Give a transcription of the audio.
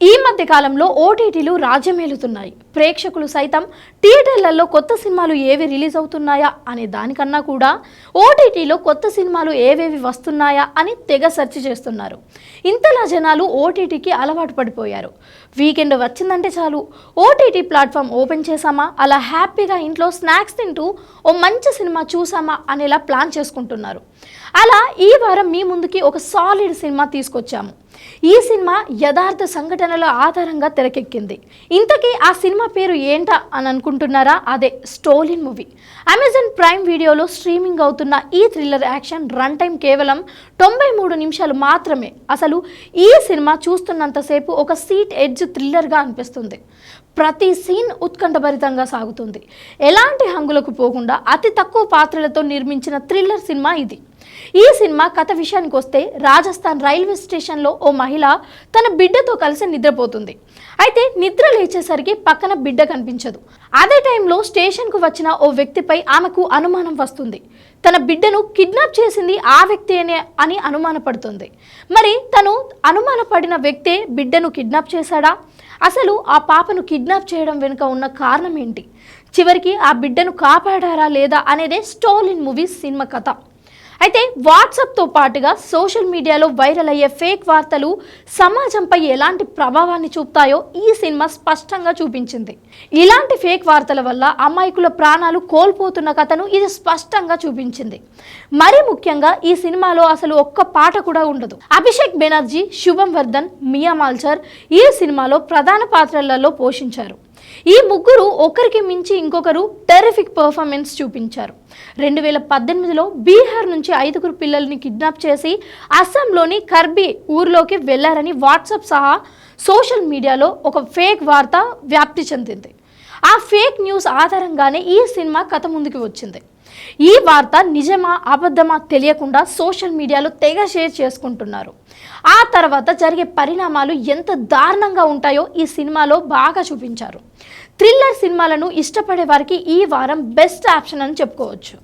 ఈ మధ్య కాలంలో ఓటీటీలు రాజ్యమేలుతున్నాయి ప్రేక్షకులు సైతం థియేటర్లలో కొత్త సినిమాలు ఏవి రిలీజ్ అవుతున్నాయా అనే దానికన్నా కూడా ఓటీటీలో కొత్త సినిమాలు ఏవేవి వస్తున్నాయా అని తెగ సెర్చ్ చేస్తున్నారు. ఇంతలా జనాలు ఓటీటీకి అలవాటు పడిపోయారు. వీకెండ్ వచ్చిందంటే చాలు. ఓటీటీ ప్లాట్ఫామ్ ఓపెన్ చేసామా అలా హ్యాపీగా ఇంట్లో స్నాక్స్ తింటూ ఓ మంచి సినిమా చూసామా అనేలా ప్లాన్ చేసుకుంటున్నారు. అలా ఈ వారం మీ ముందుకి ఒక సాలిడ్ సినిమా తీసుకొచ్చాము. ఈ సినిమా యథార్థ సంఘటన సంఘటనల ఆధారంగా తెరకెక్కింది. ఇంతకీ ఆ సినిమా పేరు ఏంటా అని అనుకుంటున్నారా? అదే స్టోలిన్ మూవీ. అమెజాన్ ప్రైమ్ వీడియోలో స్ట్రీమింగ్ అవుతున్న ఈ థ్రిల్లర్ యాక్షన్ రన్ టైం కేవలం తొంభై మూడు నిమిషాలు మాత్రమే. అసలు ఈ సినిమా చూస్తున్నంతసేపు ఒక సీట్ ఎడ్జ్ థ్రిల్లర్గా అనిపిస్తుంది. ప్రతి సీన్ ఉత్కంఠభరితంగా సాగుతుంది. ఎలాంటి హంగులకు పోకుండా అతి తక్కువ పాత్రలతో నిర్మించిన థ్రిల్లర్ సినిమా ఇది. ఈ సినిమా కథ విషయానికి వస్తే రాజస్థాన్ రైల్వే స్టేషన్లో ఓ మహిళ తన బిడ్డతో కలిసి నిద్రపోతుంది. అయితే నిద్ర లేచేసరికి పక్కన బిడ్డ కనిపించదు. అదే టైంలో స్టేషన్కు వచ్చిన ఓ వ్యక్తిపై ఆమెకు అనుమానం వస్తుంది. తన బిడ్డను కిడ్నాప్ చేసింది ఆ వ్యక్తేనే అని అనుమానపడుతుంది. మరి తను అనుమానపడిన వ్యక్తే బిడ్డను కిడ్నాప్ చేశాడా? అసలు ఆ పాపను కిడ్నాప్ చేయడం వెనుక ఉన్న కారణం ఏంటి? చివరికి ఆ బిడ్డను కాపాడారా లేదా అనేదే స్టోలిన్ మూవీస్ సినిమా కథ. అయితే వాట్సాప్తో పాటుగా సోషల్ మీడియాలో వైరల్ అయ్యే ఫేక్ వార్తలు సమాజంపై ఎలాంటి ప్రభావాన్ని చూపుతాయో ఈ సినిమా స్పష్టంగా చూపించింది. ఇలాంటి ఫేక్ వార్తల వల్ల అమాయకుల ప్రాణాలు కోల్పోతున్న కథను ఇది స్పష్టంగా చూపించింది. మరి ముఖ్యంగా ఈ సినిమాలో అసలు ఒక్క పాట కూడా ఉండదు. అభిషేక్ బెనర్జీ శుభం వర్ధన్ మియా మాల్చర్ ఈ సినిమాలో ప్రధాన పాత్రలలో పోషించారు. ఈ ముగ్గురు ఒకరికి మించి ఇంకొకరు టెరిఫిక్ పర్ఫార్మెన్స్ చూపించారు. రెండు వేల పద్దెనిమిదిలో బీహార్ నుంచి ఐదుగురు పిల్లల్ని కిడ్నాప్ చేసి అస్సాంలోని కర్బీ ఊర్లోకి వెళ్ళారని వాట్సాప్ సహా సోషల్ మీడియాలో ఒక ఫేక్ వార్త వ్యాప్తి చెందింది. ఆ ఫేక్ న్యూస్ ఆధారంగానే ఈ సినిమా కథ ముందుకు వచ్చింది. ఈ వార్త నిజమా అబద్ధమా తెలియకుండా సోషల్ మీడియాలో తెగ షేర్ చేసుకుంటున్నారు. ఆ తర్వాత జరిగే పరిణామాలు ఎంత దారుణంగా ఉంటాయో ఈ సినిమాలో బాగా చూపించారు. థ్రిల్లర్ సినిమాలను ఇష్టపడే వారికి ఈ వారం బెస్ట్ ఆప్షన్ అని చెప్పుకోవచ్చు.